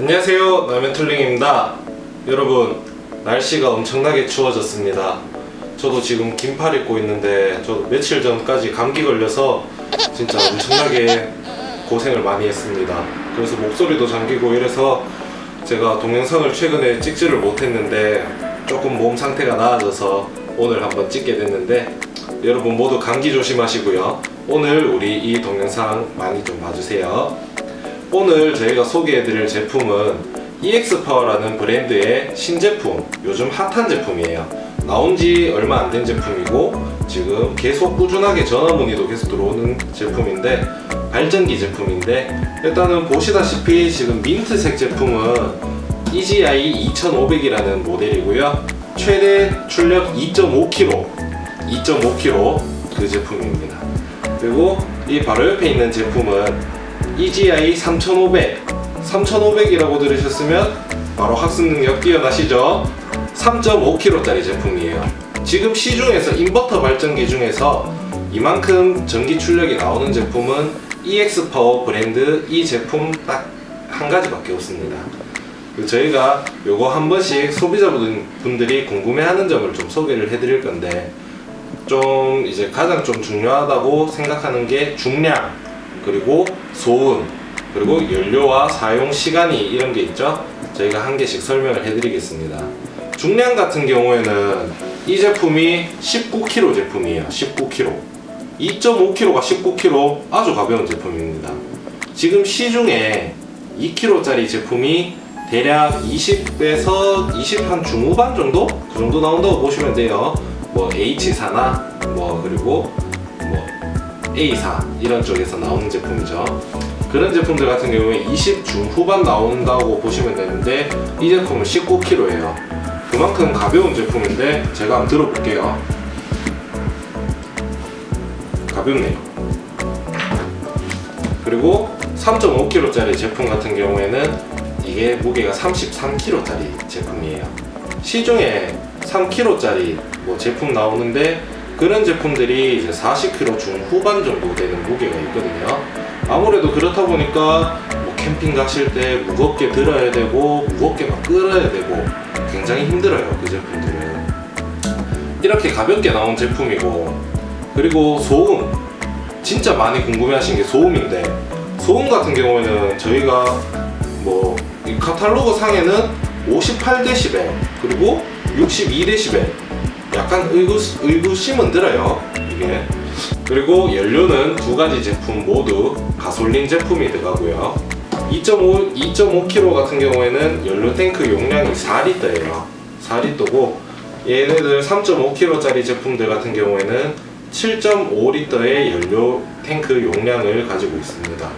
안녕하세요. 라면틀링입니다. 여러분 날씨가 엄청나게 추워졌습니다. 저도 지금 긴팔 입고 있는데 저도 며칠 전까지 감기 걸려서 진짜 엄청나게 고생을 많이 했습니다. 그래서 목소리도 잠기고 이래서 제가 동영상을 최근에 찍지를 못했는데 조금 몸 상태가 나아져서 오늘 한번 찍게 됐는데 여러분 모두 감기 조심하시고요. 오늘 우리 이 동영상 많이 좀 봐주세요 오늘 저희가 소개해드릴 제품은 EX파워라는 브랜드의 신제품, 요즘 핫한 제품이에요. 나온 지 얼마 안 된 제품이고, 지금 계속 꾸준하게 전화 문의도 계속 들어오는 제품인데, 발전기 제품인데, 일단은 보시다시피 지금 민트색 제품은 EGI 2500이라는 모델이고요. 최대 출력 2.5kg, 2.5kg 그 제품입니다. 그리고 이 바로 옆에 있는 제품은 EGI 3500 3500이라고 들으셨으면 바로 학습 능력 뛰어나시죠? 3.5kg짜리 제품이에요. 지금 시중에서 인버터 발전기 중에서 이만큼 전기 출력이 나오는 제품은 EX 파워 브랜드 이 제품 딱 한 가지밖에 없습니다. 그 저희가 요거 한 번씩 소비자분들이 궁금해하는 점을 좀 소개를 해드릴 건데 좀 이제 가장 좀 중요하다고 생각하는 게 중량 그리고 소음 그리고 연료와 사용 시간이 이런 게 있죠? 저희가 한 개씩 설명을 해드리겠습니다. 중량 같은 경우에는 이 제품이 19kg 제품이에요. 19kg 2.5kg가 19kg 아주 가벼운 제품입니다. 지금 시중에 2kg짜리 제품이 대략 20에서 20 한 중후반 정도? 그 정도 나온다고 보시면 돼요. 뭐 H4나 뭐 그리고 A4 이런 쪽에서 나오는 제품이죠. 그런 제품들 같은 경우에 20 중후반 나온다고 보시면 되는데 이 제품은 19kg예요. 그만큼 가벼운 제품인데 제가 한번 들어볼게요. 가볍네요. 그리고 3.5kg짜리 제품 같은 경우에는 이게 무게가 33kg짜리 제품이에요. 시중에 3kg짜리 뭐 제품 나오는데 그런 제품들이 이제 40kg 중후반 정도 되는 무게가 있거든요. 아무래도 그렇다 보니까 뭐 캠핑 가실 때 무겁게 들어야 되고 무겁게 막 끌어야 되고 굉장히 힘들어요 그 제품들은. 이렇게 가볍게 나온 제품이고 그리고 소음 진짜 많이 궁금해하신 게 소음인데 소음 같은 경우에는 저희가 뭐이 카탈로그 상에는 58dB 그리고 62dB 약간 의구, 의구심은 들어요. 이게. 그리고 연료는 두 가지 제품 모두 가솔린 제품이 들어가고요. 2.5, 2.5kg 같은 경우에는 연료 탱크 용량이 4리터예요. 4리터고 얘네들 3.5kg짜리 제품들 같은 경우에는 7.5리터의 연료 탱크 용량을 가지고 있습니다.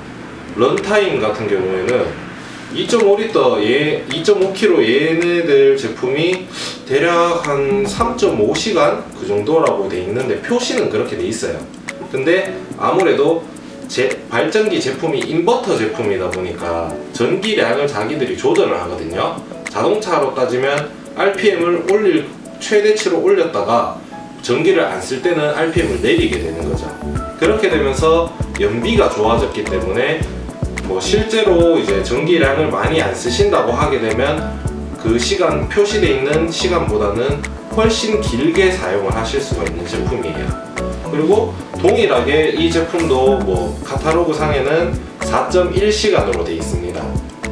런타임 같은 경우에는 2.5리터 얘 2.5kg 얘네들 제품이 대략 한 3.5시간 그 정도라고 돼 있는데 표시는 그렇게 돼 있어요. 근데 아무래도 제 발전기 제품이 인버터 제품이다 보니까 전기량을 자기들이 조절을 하거든요. 자동차로 따지면 RPM을 올릴 최대치로 올렸다가 전기를 안 쓸 때는 RPM을 내리게 되는 거죠. 그렇게 되면서 연비가 좋아졌기 때문에 뭐 실제로 이제 전기량을 많이 안 쓰신다고 하게 되면 그 시간 표시되어 있는 시간보다는 훨씬 길게 사용을 하실 수가 있는 제품이에요. 그리고 동일하게 이 제품도 뭐 카탈로그 상에는 4.1시간으로 되어 있습니다.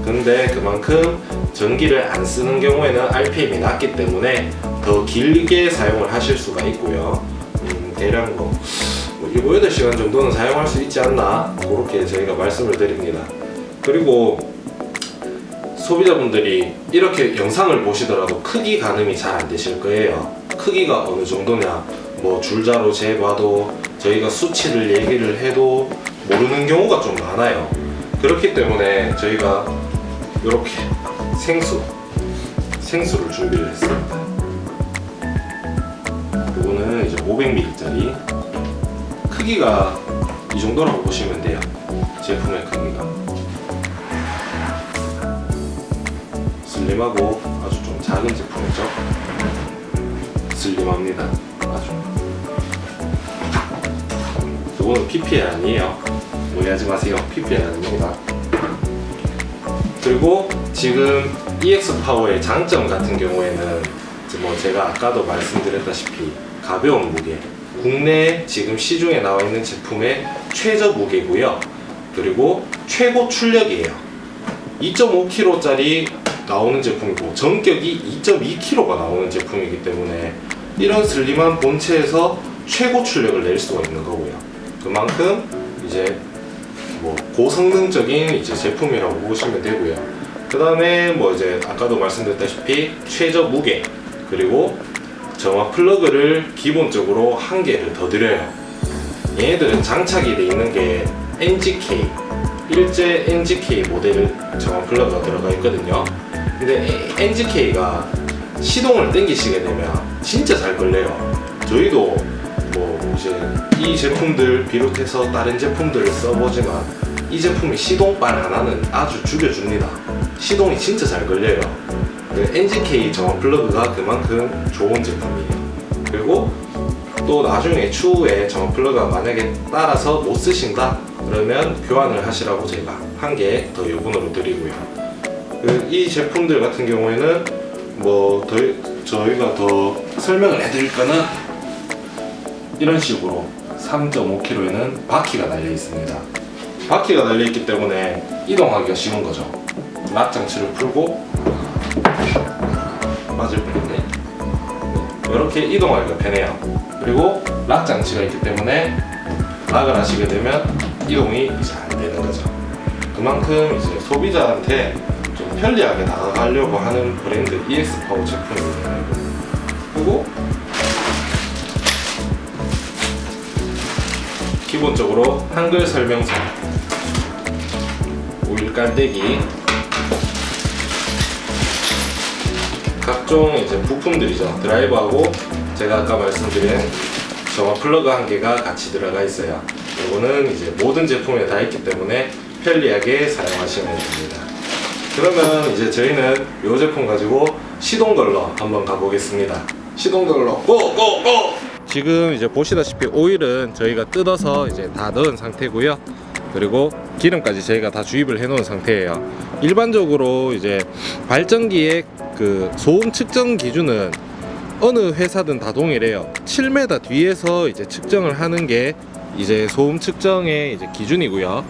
근데 그만큼 전기를 안 쓰는 경우에는 RPM이 낮기 때문에 더 길게 사용을 하실 수가 있고요. 음, 대략 뭐 7, 8시간 정도는 사용할 수 있지 않나 그렇게 저희가 말씀을 드립니다. 그리고 소비자분들이 이렇게 영상을 보시더라도 크기 가늠이 잘 안 되실 거예요. 크기가 어느 정도냐 뭐 줄자로 재봐도 저희가 수치를 얘기를 해도 모르는 경우가 좀 많아요. 그렇기 때문에 저희가 이렇게 생수 생수를 준비를 했습니다. 이거는 이제 500ml짜리 크기가 이 정도라고 보시면 돼요. 제품의 크기가. 슬림하고 아주 좀 작은 제품이죠. 슬림합니다. 아주. 이거는 PPL 아니에요. 오해하지 마세요. PPL 아닙니다. 그리고 지금 EX 파워의 장점 같은 경우에는 뭐 제가 아까도 말씀드렸다시피 가벼운 무게 국내 지금 시중에 나와 있는 제품의 최저 무게고요. 그리고 최고 출력이에요. 2.5kg짜리 나오는 제품이고 전격이 2.2kg가 나오는 제품이기 때문에 이런 슬림한 본체에서 최고 출력을 낼 수가 있는 거고요. 그만큼 이제 뭐 고성능적인 이제 제품이라고 보시면 되고요. 그 다음에 뭐 이제 아까도 말씀드렸다시피 최저 무게 그리고 정화 플러그를 기본적으로 한 개를 더 드려요. 얘네들은 장착이 돼 있는 게 NGK 일제 NGK 모델 정화 플러그가 들어가 있거든요. 근데 NGK가 시동을 땡기시게 되면 진짜 잘 걸려요. 저희도 뭐 이제 이 제품들 비롯해서 다른 제품들을 써보지만 이 제품이 시동빨 하나는 아주 죽여줍니다. 시동이 진짜 잘 걸려요. 그 NGK 정화 플러그가 그만큼 좋은 제품이에요. 그리고 또 나중에 추후에 정화 플러그가 만약에 따라서 못 쓰신다 그러면 교환을 하시라고 제가 한 개 더 요금으로 드리고요. 그 이 제품들 같은 경우에는 뭐 더, 저희가 더 설명을 해드릴 거는 이런 식으로 3.5kg에는 바퀴가 달려 있습니다. 바퀴가 달려 있기 때문에 이동하기가 쉬운 거죠. 락 장치를 풀고 맞을. 네, 이렇게 이동하기가 편해요. 그리고 락 장치가 있기 때문에 락을 하시게 되면 이동이 안 되는 거죠. 그만큼 이제 소비자한테 좀 편리하게 다가가려고 하는 브랜드 EX 파워 제품입니다. 그리고 기본적으로 한글 설명서, 오일 깔때기, 각종 이제 부품들이죠. 드라이버하고 제가 아까 말씀드린 정화 플러그 한 개가 같이 들어가 있어요. 이거는 이제 모든 제품에 다 있기 때문에 편리하게 사용하시면 됩니다. 그러면 이제 저희는 이 제품 가지고 시동 걸러 한번 가보겠습니다. 시동 걸러 고고고! 지금 이제 보시다시피 오일은 저희가 뜯어서 이제 다 넣은 상태고요. 그리고 기름까지 저희가 다 주입을 해 놓은 상태예요. 일반적으로 이제 발전기의 그 소음 측정 기준은 어느 회사든 다 동일해요. 7m 뒤에서 이제 측정을 하는 게 이제 소음 측정의 이제 기준이고요.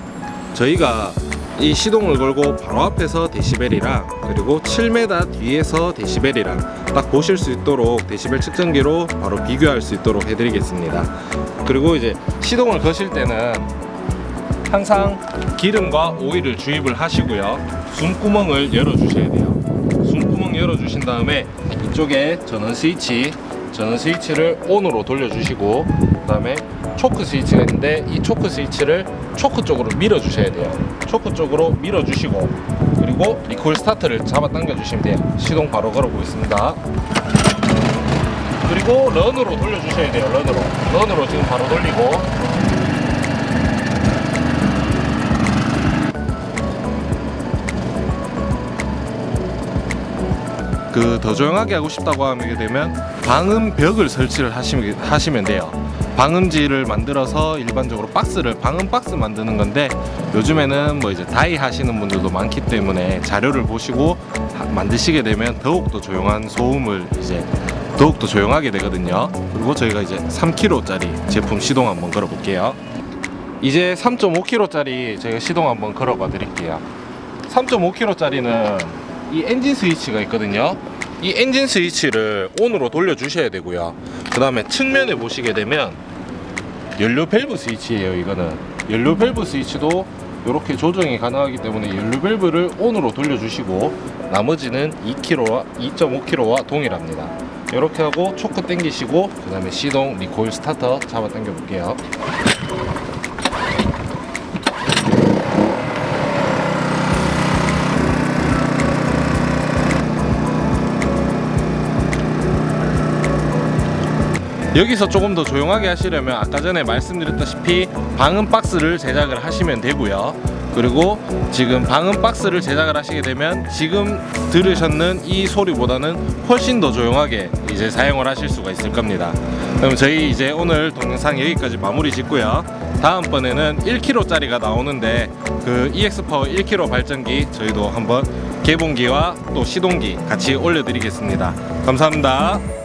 저희가 이 시동을 걸고 바로 앞에서 데시벨이랑 그리고 7m 뒤에서 데시벨이랑 딱 보실 수 있도록 데시벨 측정기로 바로 비교할 수 있도록 해드리겠습니다. 그리고 이제 시동을 거실 때는 항상 기름과 오일을 주입을 하시고요. 숨구멍을 열어주셔야 돼요. 숨구멍 열어주신 다음에 이쪽에 전원 스위치, 전원 스위치를 온으로 돌려주시고 그 다음에 초크 스위치가 있는데 이 초크 스위치를 초크 쪽으로 밀어주셔야 돼요. 초크 쪽으로 밀어주시고 그리고 리콜 스타트를 잡아 당겨주시면 돼요. 시동 바로 걸어보겠습니다. 그리고 런으로 돌려주셔야 돼요. 런으로. 런으로 지금 바로 돌리고 그 더 조용하게 하고 싶다고 하게 되면 방음 벽을 설치를 하시면, 하시면 돼요. 방음지를 만들어서 일반적으로 박스를 방음 박스 만드는 건데 요즘에는 뭐 이제 다이 하시는 분들도 많기 때문에 자료를 보시고 하- 만드시게 되면 더욱 더 조용한 소음을 이제 더욱 더 조용하게 되거든요. 그리고 저희가 이제 3kg짜리 제품 시동 한번 걸어 볼게요. 이제 3.5kg짜리 저희가 시동 한번 걸어 봐 드릴게요. 3.5kg짜리는 이 엔진 스위치가 있거든요. 이 엔진 스위치를 온으로 돌려 주셔야 되고요. 그 다음에 측면에 보시게 되면 연료 밸브 스위치예요. 이거는 연료 밸브 스위치도 이렇게 조정이 가능하기 때문에 연료 밸브를 온으로 돌려 주시고 나머지는 2kg와 2.5kg와 동일합니다. 이렇게 하고 초크 당기시고 그 다음에 시동 리코일 스타터 잡아 당겨 볼게요. 여기서 조금 더 조용하게 하시려면 아까 전에 말씀드렸다시피 방음 박스를 제작을 하시면 되고요. 그리고 지금 방음 박스를 제작을 하시게 되면 지금 들으셨는 이 소리보다는 훨씬 더 조용하게 이제 사용을 하실 수가 있을 겁니다. 그럼 저희 이제 오늘 동영상 여기까지 마무리 짓고요. 다음번에는 1kg짜리가 나오는데 그 EX파워 1kg 발전기 저희도 한번 개봉기와 또 시동기 같이 올려드리겠습니다. 감사합니다.